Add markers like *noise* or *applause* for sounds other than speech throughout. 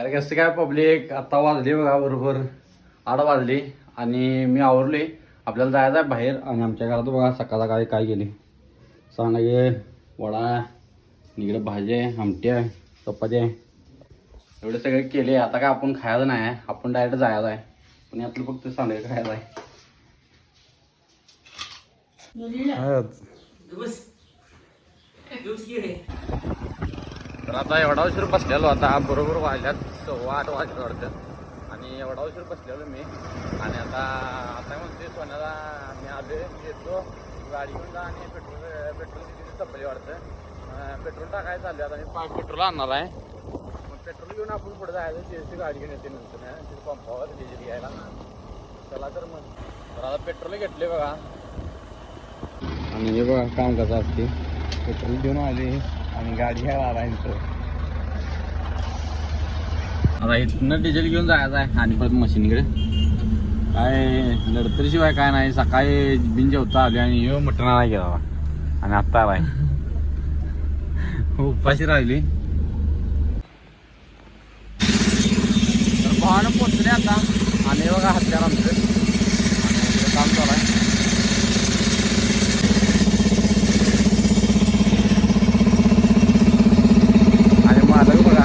कारण कसं काय पब्लिक आता वाजली बघा बरोबर आठ वाजली आणि मी आवरले आपल्याला जायचं आहे बाहेर आणि आमच्या घरात बघा सकाळ सकाळी काय केली. सांगे वडा इकडे भाजी आमट्या चपात्या एवढे सगळे केले आता काय आपण खायचं नाही आहे. आपण डायरेक्ट जायचं आहे. पण यातलं फक्त सांडगे खायचं आहे. तर आता एवढा उशीर बसलेलो आता बरोबर वाजल्यात सव्वा आठ वाजलं वाटतं. आणि एवढा उशीर बसलेलो मी. आणि आता आता म्हणते सोन्याला मी आले येतो. गाडी घेऊन जा आणि पेट्रोल पेट्रोल किती संपली वाटतं. पेट्रोल टाकायचं चालू आता मी पाच पेट्रोल आणणार आहे. मग पेट्रोल घेऊन आपण पुढे जायचं ती गाडी घेऊन येते नंतर तिथे पंपावर डिझेल घ्यायला. चला तर मग. तर आता पेट्रोल घेतले बघा. आणि हे बघा काम कसं असते पेट्रोल घेऊन आले आणि गाडी घ्यायला आला आता इथनं डिझेल घेऊन जायचं आहे आणि परत मशीनकडे. काय लढतरीशिवाय काय नाही. सकाळी बिन जेवता आली आणि यो मटण नाही गेला आणि आत्ता आलाय. उपाशी राहिली. तर भावानं पोचले आता. आणि बघा हत्या आमचं आणि इकडे काम चालू आहे आणि मालक बघा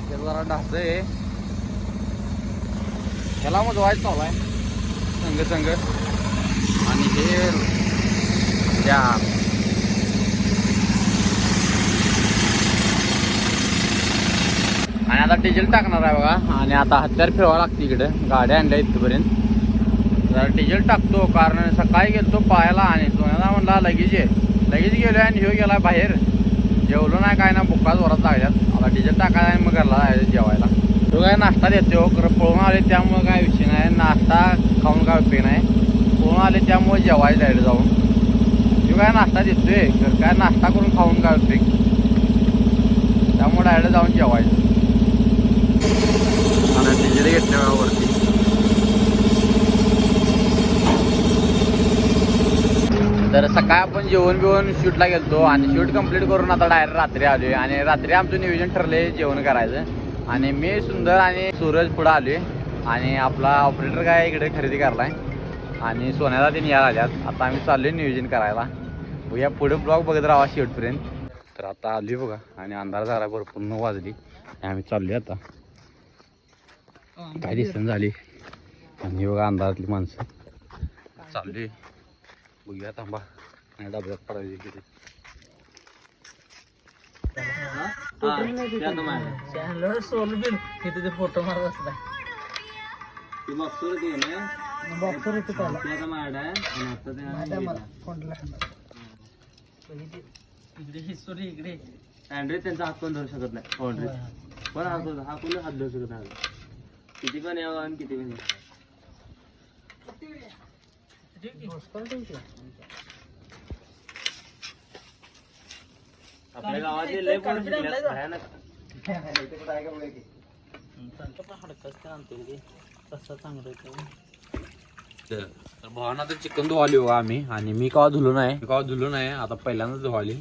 ते जरा ढास आहे ह्याला चालू आहे? संघ संघ आणि हे त्या आणि आता डिझेल टाकणार आहे बघा. आणि आता हत्यार फिरवावं लागते इकडे. गाड्या आणल्या इथपर्यंत. जरा डिझेल टाकतो कारण सकाळी गेलतो पाहायला आणि सोन्याला म्हणला लगेच ये. लगेच गेलो आणि ह्यो गेला बाहेर. जेवलो नाही काय ना बुक्का जोरात लागल्यात. आता डिझेल टाकायला आणि मग घरला जेवायला. तो काय नाश्ता देतो हो, खरं पळून आले त्यामुळे काय विषय नाही. नाश्ता खाऊन काय उपयोग नाही. पळून आले त्यामुळे जेवायला डायरेक्ट जाऊन. तो काय नाश्ता देतोय खरं काय नाश्ता करून खाऊन काय उपयोग? त्यामुळे डायरेक्ट जाऊन जेवायचं. आणि डिझेल घेतले वरती? तर सकाळी आपण जेवण बिवण शूटला गेलतो आणि शूट कंप्लीट करून आता डायरेक्ट रात्री आलोय. आणि रात्री आमचं नियोजन ठरले जेवण करायचं. आणि मी सुंदर आणि सूरज पुढे आलोय. आणि आपला ऑपरेटर काय इकडे खरेदी करलाय आणि सोन्याला ते यायला आल्यात. आता आम्ही चाललोय नियोजन करायला. या पुढे ब्लॉग बघत राहा शेवटपर्यंत. तर आता आली बघा. आणि अंधार झाला भरपूर. नऊ वाजली. आणि आम्ही चाललोय आता. काय दिसन झाली. आणि बघा अंधारातली माणसं. चालली बघूया थांबा. आणि डब्यात पडायची किती सोलबिन इथे ते फोटो मारत असता बॉक्सर येतो इकडे हिस्टोरी इकडे. अँड्रॉइड त्यांचा हात पण धरू शकत नाही? बाउंड्री पण हात हा कोणी हात धरू शकत नाही? किती पण यावं आणि किती पण यावं. आपल्या गावातले लय पण शिकल्यात, भयानक तसा चांगलं तर भावाना तर चिकन धुवाली हो आम्ही. आणि मी कवा धुलो नाही. मी कवा धुलो नाही. आता पहिल्यांदाच धुवाली.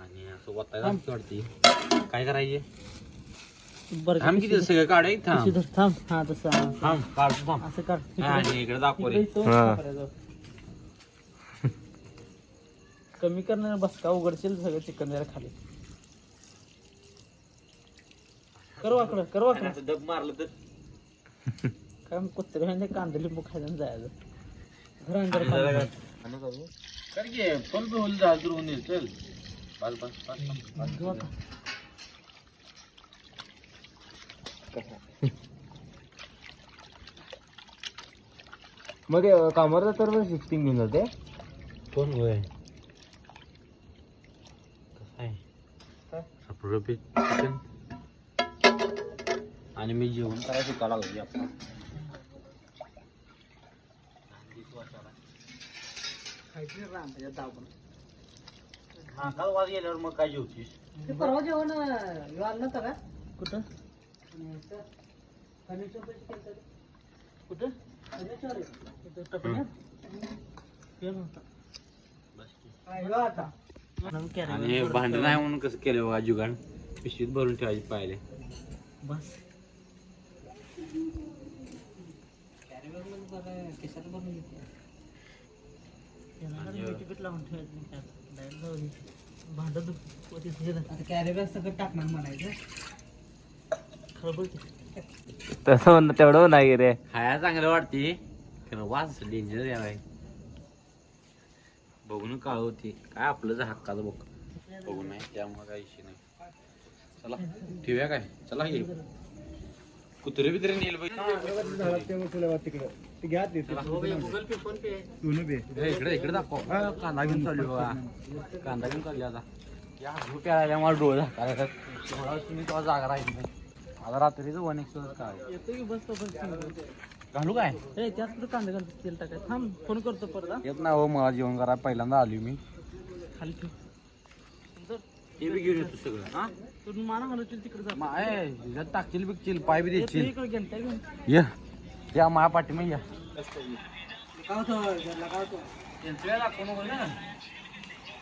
आणि असं वतायला वाटते काय करायचे? थांब किती सगळं काढाय थांब. थांब. हा तसा. थांब काढतो थांब. असं काढ. आणि इकडे दाखव रे इकडे तो करायचं. कमी करणार बस का उघडशील सगळं चिकन जरा खाली. कर वाकडं कर वाकडं. असं डब मारलं तर? काय कुत्रे म्हणजे कांदा लिंबू खायला आणि जायचं. घर अंदर पाणी. कर घे पण धुवून जा धुवून ये चल. घेऊ आता. मग कामावर तर सिक्स्टीन घेऊन जाते? कोण होय कसं आहे काय? बी चिकन आणि मी जेवण करायला शिकायला लागलो आपण खायचं रांधायचं दाबून. हा काल वाज गेल्यावर मग काय जेवतीस? ते परवा जेवण ह्यो आणलं होतं का? कुठं? फर्निचर. कुठं? फर्निचर ह्यो आता. आणि भांडण आहे म्हणून कसं केलं बघा जुगाड. पिशवीत भरून ठेवायची पाहिले. बस. तिकीट लावून ठेवायचं भांडत कॅरेबॅग सगळं टाकणार म्हणायचं. खरं बोलते. तसं म्हणणं तेवढं नाही रे. खाया चांगलं वाटते खरं वास डेंजर यावाय बघून काळ होती. काय आपलं जर हक्काचं बघ. बघून नाही त्यामुळे काही इशू नाही. चला ठेवूया काय? चला ये. कुत्रे बित्रे नेल गुगल पे फोन पे. इकडे इकडे दाखव. हा, कांदा घेऊन चालू बघा कांदा घेऊन चालली आता. या ग्रुप यायला मला डोळे झाकायला थोडा वेळ तुम्ही तेव्हा जागा राहील नाही. आता रात्रीचं वन एक्सप्रेस काय? येतो की बस तो बस घालू काय? ए त्यात कुठं कांदा घालतो तेल टाकाय थांब फोन करतो परत हा. येत नाही हो मला जेवण करा. पहिल्यांदा आली मी. खाली ठेव. सुंदर ते बी घेऊन येतो सगळं हा? तू माना घालवशील तिकडे जा. माय ह्याच्यात टाकशील बिकशील पाय बी देशील. इकडे घेऊन. ये. या माया पाठी मग या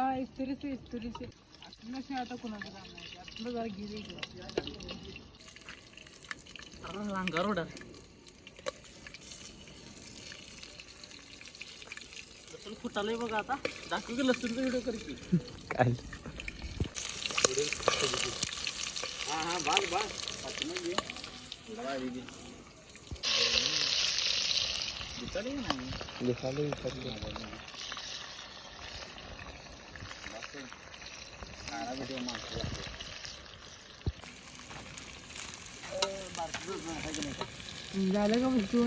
हा इस्तरी से इस्तरी से। आपलं से आता कोणाचं काम नाही आपलं जरा गिरी लांगा रोड लसूण फुटालंय बघा आता दाखव की लसूणचा व्हिडिओ कर की काय हा हा बाग बाग पाठीमागे ये. बघा हे। घे. दिसायला की लागतात. झालं का वस्तू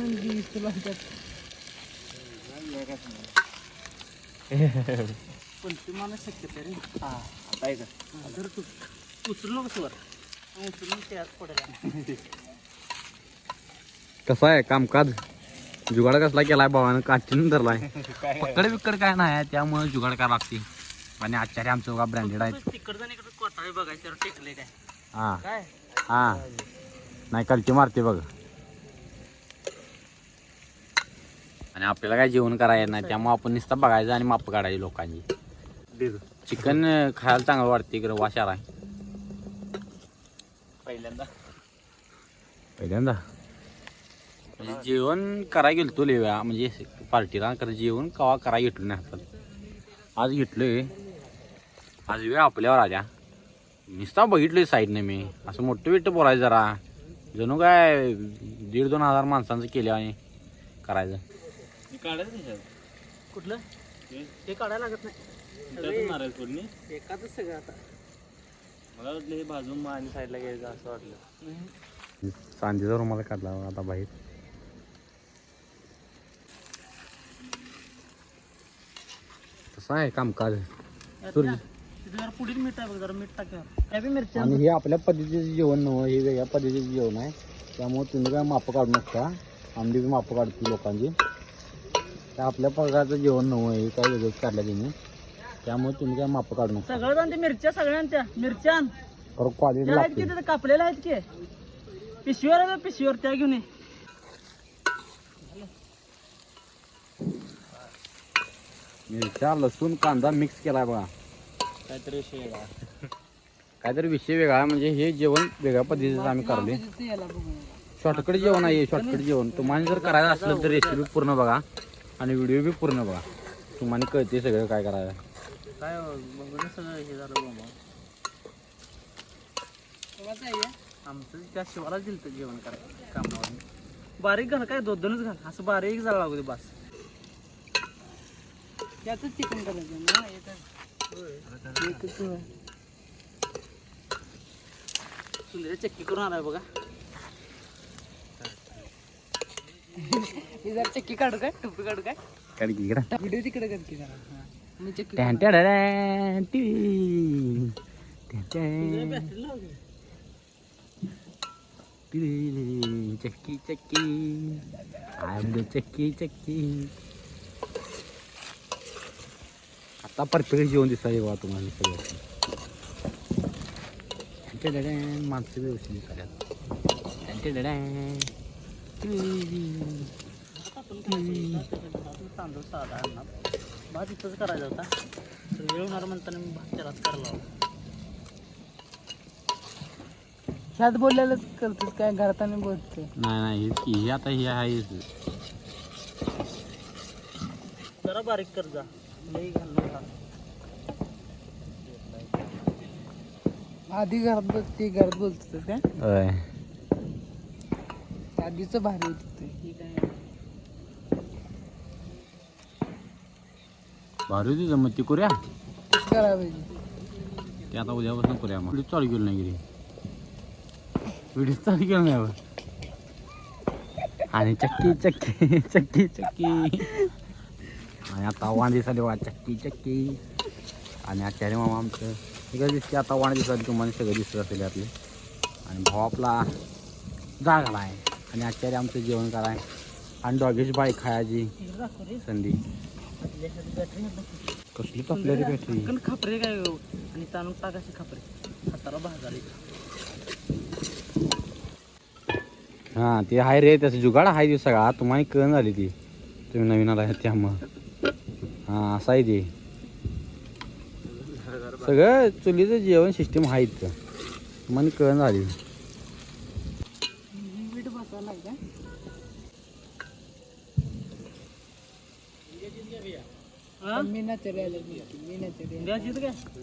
तुला पण तुम्हाला शक्यता रे. हा आता जर तू उचलू नको वर उचलून त्यात पडेल कसं आहे कामकाज? जुगाड कसला केलाय भावानं? काचीनं धरलाय. *laughs* पकड बिकड काय नाही त्यामुळे जुगाड काय लागते. आणि आचार्य आमचं बघा ब्रँडेड आहेत. तिकडचं इकडं कोटाळे बघायचं टेकले काय? हा. काय? हा. नाही कलटी मारते बघ. आणि आपल्याला काय जेवण करायला नाही त्यामुळे आपण नुसतं बघायचं आणि माप काढायची लोकांची चिकन खायला चांगलं वाटते इकडं वाशार आहे पहिल्यांदा. पहिल्यांदा? म्हणजे जेवण करायला गेलो तो लेव्या म्हणजे पार्टीला खरं जेवण कवा करायला घेतलं नाही हातात आज घेतलोय आज वेळ आपल्यावर आल्या नुसता बघितलोय साईडने मी. असं मोठं बिट्ट बोलायचं जरा. जणू काय दीड दोन हजार माणसांचं केलं आणि करायचं. कुठलं? ते काढायला लागत नाही. एकाच सगळं आता. मला वाटलं हे भाजून आणि साईडला घ्यायचं असं वाटलं. चांदीचा रुमाला काढला आता बाहेर. तसं आहे कामकाज. सुरली. तिथे जरा पुढील मीठ आहे बघ जरा मीठ टाकणार काय बी मिरच्या आणि हे आपल्या पद्धतीचं जेवण नव्हतं हे वेगळ्या पद्धतीचं जेवण आहे. त्यामुळे तुम्ही काय माप काढू नसता आम्ही बी माप काढतो लोकांची. ते आपल्या प्रकारचं जेवण नव्हतं हे काय वेगळंच काढलं त्यांनी. त्यामुळे तुम्ही काय माप काढू नसता सगळं जाण ते मिरच्या सगळ्यांच्या मिरच्या खरं क्वालिटी त्या आहेत की लागते तिथे कापलेल्या आहेत की? पिशवीवर आहे पिशवीवर त्या घेऊन ये. मिरच्या लसूण कांदा मिक्स केलाय बघा. काहीतरी विषय वेगळा. काहीतरी विषय वेगळा म्हणजे हे जेवण वेगळ्या पद्धतीचं आम्ही करले शॉर्टकट जेवण आहे शॉर्टकट जेवण. तुम्हाला जर करायचं असलं तर रेसिपी पूर्ण बघा आणि व्हिडिओ बी पूर्ण बघा. तुम्हाला कळते सगळं काय करायचं. काय बघून सगळं हे झालं बाबा आमचं त्या शिवाला दिलं जेवण करायला कामावर बारीक घाल काय दोन दोनच घाल. असं बारीक झाला लागू दे बस. त्यातच चिकन करायचं ना सुंदर चक्की करून आलाय बघा जरा चक्की काढू काय टोपी काढू काय काय की इकडं व्हिडिओ तिकडे कर की जरा मी चक्की tan tan tan T battery लाव की. चक्की चक्की आय एम द चक्की चक्की आता परफेक्ट जेवण दिसाय वा तुम्हाला सगळं. डॅडॅन, माणसं व्यवस्थित त्याच्या तांदूळ साधा आणणार भात इथंच करायचा होता तर वेळ होणार म्हणताना मी भात त्यालाच करायला लावला. ह्यात बोललेलंच करतोस काय? घरात आणि नाही नाही हेच की हे आता हे आहे. जरा बारीक कर जा. आधी घरात बोलते घरात बोलतो होय. आधीच भारी होत ते. भारी होती जमत ती करूया करायला पाहिजे. ते आता उद्यापासून करूया मग? व्हिडिओ चालू केलं नाही गिरी व्हिडिओ चालू केलं नाही. आणि चक्की चक्की चक्की चक्की. आणि आता वांदी झाली बघा चक्की चक्की. आणि आचार्य मामा आमचं. सगळं दिसते आता वाण दिसत तुम्हाला सगळं दिसत असेल यातले. आणि भाऊ आपला जागला आहे आणि आचार्य आमचं जेवण कराय. आणि डॉगेश बाई खायची. संधी. कसली तपल्या रे बॅटरी? पण खापरे काय हो? आणि ताणून टाकायचे खापरे. हाताला भाजाले हा ते आहे रे त्याचं जुगाड आहे ते सगळा. तुम्हाला कळण झाली ती. तुम्ही नवीन आला त्यामुळं. हा असं आहे ते. सगळं चुलीचं जेवण सिस्टीम आहे इथं तुम्हाला कळण झाली. हा?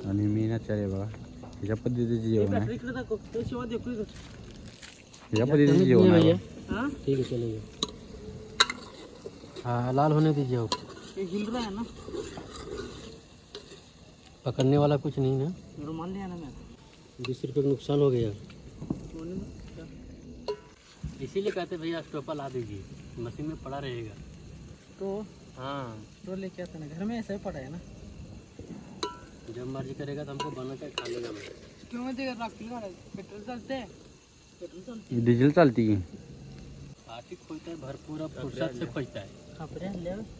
आणि मी ना चालेल बघा. ह्याच्या पद्धतीचं जेवण आहे. ह्याच्या पद्धतीचं जेवण आहे. हा? ठीक है चलेगा हाँ लाल होने दीजिए हे हिल रहा है ना? पकड़ने वाला कुछ नहीं ना। रुमाल लिया ना मैं बीस रुपये का नुकसान हो गया। क्या? इसीलिए कहते भैया स्टोपा ला दीजिए। मशीन में पड़ा रहेगा। तो? हाँ। तो लेके आता ना घर में ऐसा ही पड़ा है ना? जब मर्ज़ी करेगा तो हमको बना कर खा लेगा। मैं राखील काढायचं पेट्रोल चालते डिझेल चालते की आर्थिक खोजता है भरपूर अब फुर्सत से खोजता है।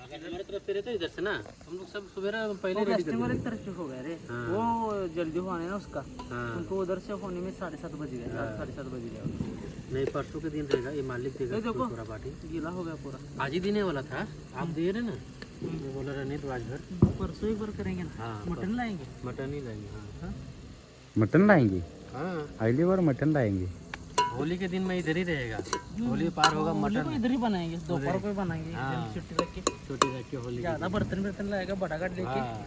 तरफ़ से रहता इधर से ना? हम लोग सब सवेरे पहले वाले देंगे। तरफ़ से हो गया रे। हाँ। वो जल्दी होने ना उसका। हाँ। उनको उधर से होने में साढ़े सात बज गए सात साढ़े सात बज गए। नहीं परसों के दिन रहेगा ये मालिक देगा देखो। पूरा पार्टी गीला हो गया पूरा। आज ही देने वाला था आप दे रहे ना? मैं बोला रहने तो आज घर। परसों एक बार करेंगे ना। हाँ मटन लाएँगे? मटन ही लाएँगे हाँ। मटन लाएँगे? हाँ। अगली बार मटन लाएँगे। होली के दिन में इधर ही रहेगा। होली पार होगा मटन। इधर ही बनाएँगे दोपहर को ही बनाएँगे हाँ। के छोटी रख के होली ज़्यादा बर्तन बर्तन लाएगा बड़ा गाट लेके हाँ।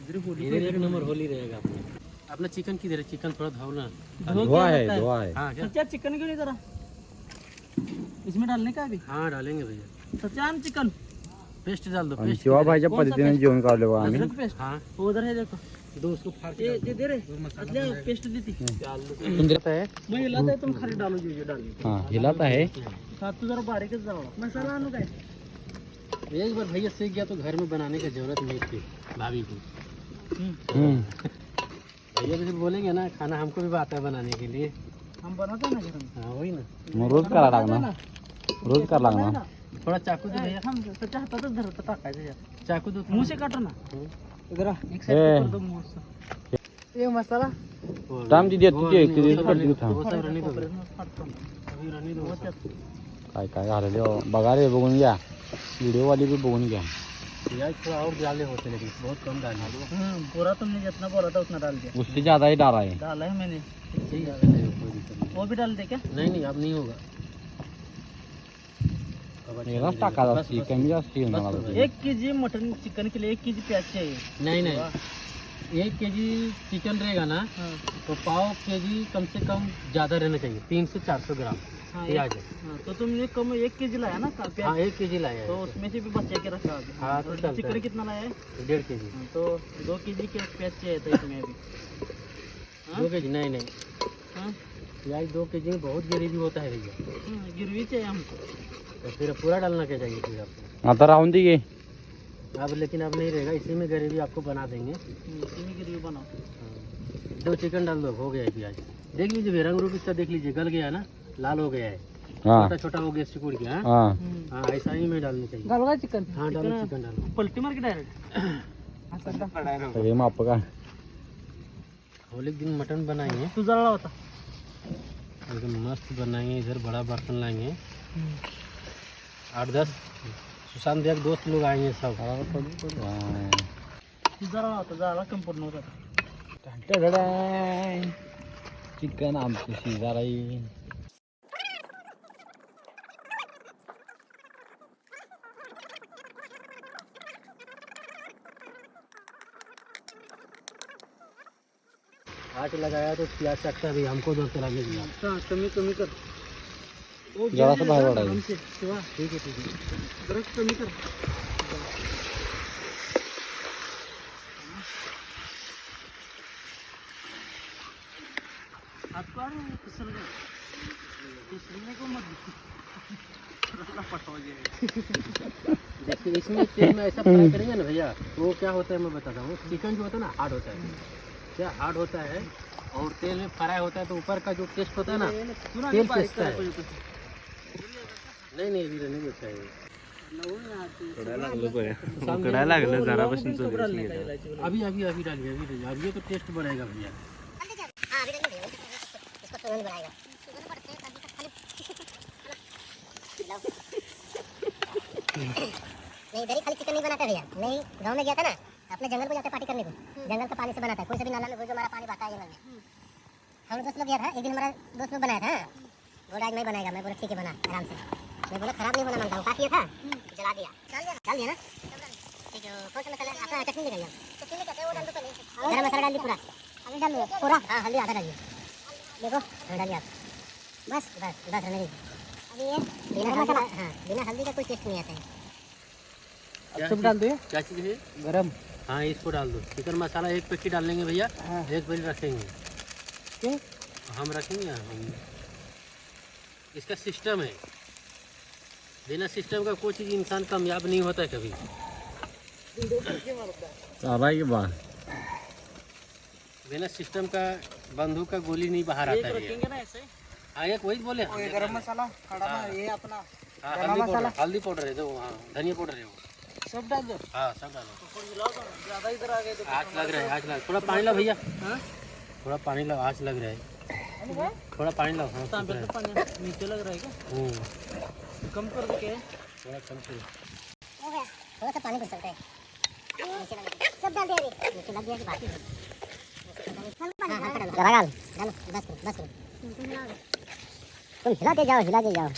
इधर ही होली इधर एक नंबर होली रहेगा अपने। अपना चिकन किधर है? चिकन थोड़ा धो ना। धो के धोआ है है। धोआ है। हाँ क्या? सच्चा चिकन क्यों नहीं जरा इसमें डालने का अभी? हाँ डालेंगे भैया। सच्चान चिकन। पेस्ट डाल दो पेस्ट शिवाबाईच्या कोणता पद्धतीने पेस्ट? जेवण काढलं बघा आम्ही अदरक पेस्ट? हाँ। वो उधर है देखो। दो उसको फाड़ के दे। दे रे। असले पेस्ट देती। सुंदर आहे मैं हिलाता है तुम खाली डालो जो जो डालो हा हिलात आहे साथ तो जरा बारीकच जावा मसाला आणू काय एक बार भैया सीख गया तो घर में बनाने की ज़रूरत नहीं थी भाभी को। हम्म. भैया जैसे बोलेंगे ना खाना हमको भी आता है बनाने के लिए। हम बनाते हैं ना घर में? हाँ वही ना। रोज करा लागणार रोज करा लागणार थोड़ा चाकू दो भैया। थांब सच्चा हातातच धरत टाकायचं यात चाकू दो मुँह से काटो ना। इधर एक साइड कर दो मुँह से। ए मसाला? वो- थांब ती देतो वो ते रहने ते दो, देतो वो दो, सब रहने दो. अभी रहने दो। काय काय झालेले हो बघा रे बघून घ्या व्हिडिओवाली बी बघून घ्या प्याज थोड़ा और डाले होते लेकिन बहुत कम डाले हम्म, पूरा तुमने जितना बोला था उतना डाल दिया उससे ज़्यादा ही डाला है डाला मैंने वो भी डाल दे क्या नहीं नहीं अब नहीं होगा. एक केजी मटन चिकन के लिए एक केजी प्याज चाहिए नहीं नहीं एक के जी चिकन रहेगा ना तो पाव के जी कम से कम ज़्यादा रहना चाहिए तीन से चार सौ ग्राम हाँ, जाए हाँ, तो तुमने कम एक के जी लाया ना का- हाँ प्याज एक के जी लाया तो उसमें से भी बचा के रखा अभी। हाँ, तो चलता चिकन कितना लाया है? डेढ़ के जी हाँ, तो दो के जी के प्याज चाहिए था इसमें अभी। हाँ? दो के जी नहीं नहीं। हाँ? प्याज दो के जी में बहुत गरीबी होता है भैया। गिरवी चाहिए हमको। तो फिर पूरा डालना क्या चाहिए फिर आपको? आता राहून दे अब लेकिन अब नहीं रहेगा इसी में गरीबी आपको बना देंगे। हम्म, इसी में गिरवी बनाओ। दो चिकन डाल दो हो गया प्याज। देख लीजिए रंग रूप इसका देख लीजिए गल गया है ना? लाल हो गया है। हाँ। छोटा छोटा हो गया सिकुड़ गया हाँ? हाँ। हाँ ऐसा ही में डालनी चाहिए। घालू चिकन। हाँ डालो चिकन- डालो। पलटी मार के डायरेक्ट सगळे माप का होली के दिन मटन बनाएंगे। तू जळला होता एकदम मस्त बनाएंगे इधर बड़ा बर्तन लाएंगे। आठ दस। सुशांत के दोस्त लोग आएंगे सब। जळला होता जळला कंपूर्ण होता चिकन आमचं शेजाराई आके लगाया तो प्याज सकता तो भी हमको दो तरह के दिया हाँ कमी कमी कर। ज़रा सा बाहर बढ़ाइए ठीक है ठीक है। कमी कर। इसमें तेल में ऐसा फ्राई करेंगे ना भैया तो वो क्या होता है मैं बताता हूँ। चिकन जो होता है ना हार्ड होता है। क्या हार्ड होता है? और तेल में फ्राई होता है तो ऊपर का जो टेस्ट होता है ना तेल खिंचता है। नहीं नहीं वीर नहीं होता है। उकडायला लागलं जरापासून अभी अभी अभी डालिए अभी डालिए। अभी ये तो टेस्ट बढ़ेगा भैया। नहीं इधर ही खाली चिकन नहीं बनाता भैया। नहीं गाँव में गया था ना अपने जंगल को जाते पार्टी करने को। जंगल का पानी से बनाता है कोई से भी नाला में घुस जो हमारा पानी बहता है जंगल में हम लोग दोस्त लोग गया था एक दिन हमारा दोस्त लोग बनाया था बोला आज मैं बनाएगा। मैं बोला ठीक है बना। आराम से। मैं बोला खराब नहीं होना मानता हूँ। का किया था। जला दिया। डाल दिया? ना? ठीक है कौन सा मसाला आपका चटनी निकल चटनी में कहते वो डाल दो पहले। गरम मसाला डाल दी पूरा। हल्दी डाल दो। पूरा? हाँ हल्दी आधा डालिए। देखो हाँ डालिए आप। बस बस बस रहने दीजिए। अभी ये बिना मसाला। हाँ बिना हल्दी का कोई टेस्ट नहीं आता है। क्या सब डाल दे क्या चीज़ है गरम। हाँ इसको डाल दो। चिकन मसाला एक पैकेट डालेंगे भैया। हाँ। एक पैकेट रखेंगे। क्यों? हम रखेंगे हम? इसका सिस्टम है। बिना सिस्टम का कोई चीज़ इंसान कामयाब नहीं होता है कभी। बिना सिस्टम का बंदूक का गोली नहीं बाहर आता है ना ऐसे? हाँ एक वही बोले। हाँ, गरम मसाला खड़ा ये अपना। हाँ, हल्दी पाउडर हल्दी पाउडर है जो हाँ धनिया पाउडर है वो। सब डाल दो हाँ सब डालो ज़्यादा इधर आ गए तो आँच लग रहा है आँच लग थोड़ा पानी ला भैया। हाँ? थोड़ा पानी ला आँच लग रहा है। थोड़ा पानी लाओ हाँ रहा पानी नीचे लग रहा है क्या? हम्म, कम कर दो क्या थोड़ा कम हो गया थोड़ा सा पानी घुस सकता है। नीचे लग गया। सब डाल दिया नीचे लग गया कि बाकी है हाँ हाँ डालो बस तुम हिलाते जाओ हिलाते जाओ।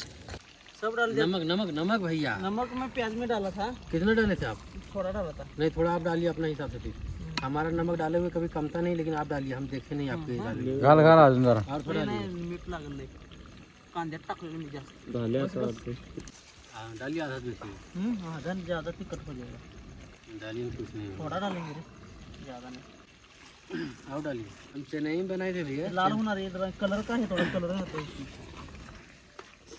सब डाल दिया। नमक नमक नमक भैया। नमक मैं प्याज में डाला था। कितना डाले थे आप? थोड़ा डाला था। नहीं थोड़ा आप डालिए अपने हिसाब से फिर। हमारा नमक डाले हुए कभी कमता नहीं लेकिन आप डालिए हम देखे नहीं आपके डालिए घाल घाल अजून जरा। और थोड़ा नाही, डालिए। नाही, मीठ लागलं हाँ डालिए आधा दूसरी हम्म, हाँ धन ज़्यादा तिखट हो जाएगा। डालिए कुछ नहीं। थोड़ा डालेंगे रे ज़्यादा नहीं। और डालिए। हम चेन्नई में बनाए थे भैया। लाल जरा कलर का है थोड़ा कलर है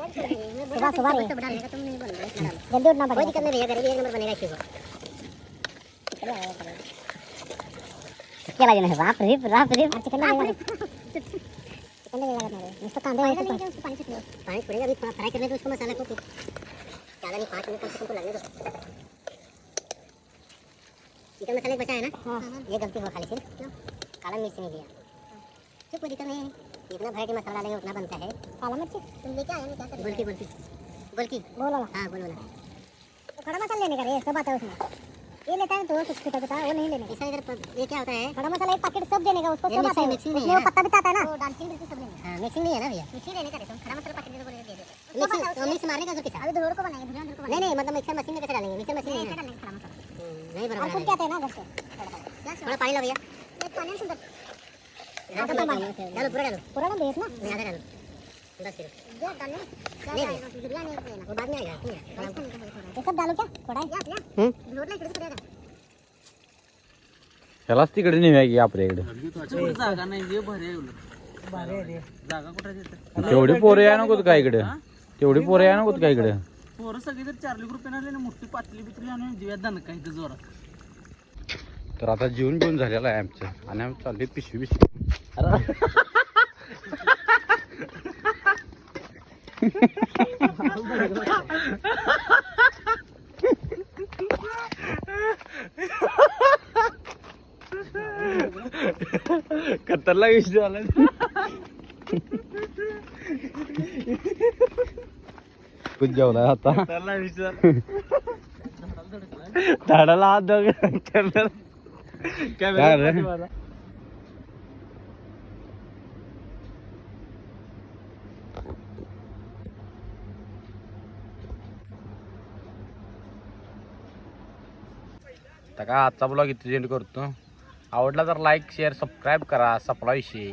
सुबह सुबह डालने का तुम नहीं रहे जल्दी उठना पड़ेगा कोई दिक्कत नहीं भैया एक नंबर बनेगा इसी को क्या लगे चिकन लगेगा कांदे वाले पानी पानी अभी फ्राई करने दो उसको मसाला को ज़्यादा नहीं मिनट कम से कम लगने दो चिकन मसाले बचा है। ना ये गलती हुआ खाली काला मिर्च नहीं चुप दिक्कत नहीं है। इतना वैरायटी मसाला डालेंगे उतना बनता है। काला मिर्च तुम लेके आए क्या कर गोलकी गोलकी। गोलकी। बोल हाँ बोल वाला तो खड़ा मसाला लेने का रे सब आता है उसमें। ये लेता है तो कुछ छोटा छोटा वो नहीं लेने। इसका इधर ये क्या होता है? खड़ा मसाला एक पैकेट सब देने का उसको सब आता है। उसमें वो पत्ता भी आता है ना। दालचीनी मिर्ची सब लेने हाँ मिक्सिंग नहीं है ना भैया? मिक्सिंग लेने का रे तुम खड़ा मसाला पैकेट दे दो। दे दो तो मिक्स मारने का उसको पिसा अभी धोर को बनाएँगे धुआँ को नहीं नहीं मतलब मिक्सर मशीन में कैसे डालेंगे? मिक्सर मशीन में नहीं डालेंगे खड़ा मसाला। नहीं बराबर क्या है ना घर से? थोड़ा पानी लो भैया। पानी सुंदर डालो पूरा डालो पूरा डाल देस ना? नहीं आधा डालो दस किलो ये डालने नहीं भैया वो बाद में आएगा ये सब डालो क्या? थोड़ा हम्म? जोड़ ले इकडे पडेगा ह्यालाच तिकडे नेऊया की आपल्या इकडे. जागा नाही हे भारी आहे जागा कुठे देते? तेवढी पोरं या नकोत का इकडे. तेवढी पोरं या नकोत का इकडे. पोरं सगळी जर चारली रुपये आले ना मोठी पातली बितली आणि दिव्यात दणका इथं जोरात. तर आता जेवण जेवण झालेलं आहे आमचं. आणि आम्ही चाललोय पिशवी पिशवी खतरला विषय झाला. जेवलाय आता. झाडाला हात धर काय रे? तर काय आजचा ब्लॉग इथे एंड करतो आवडला तर लाईक शेअर सबस्क्राईब करा सपला विषय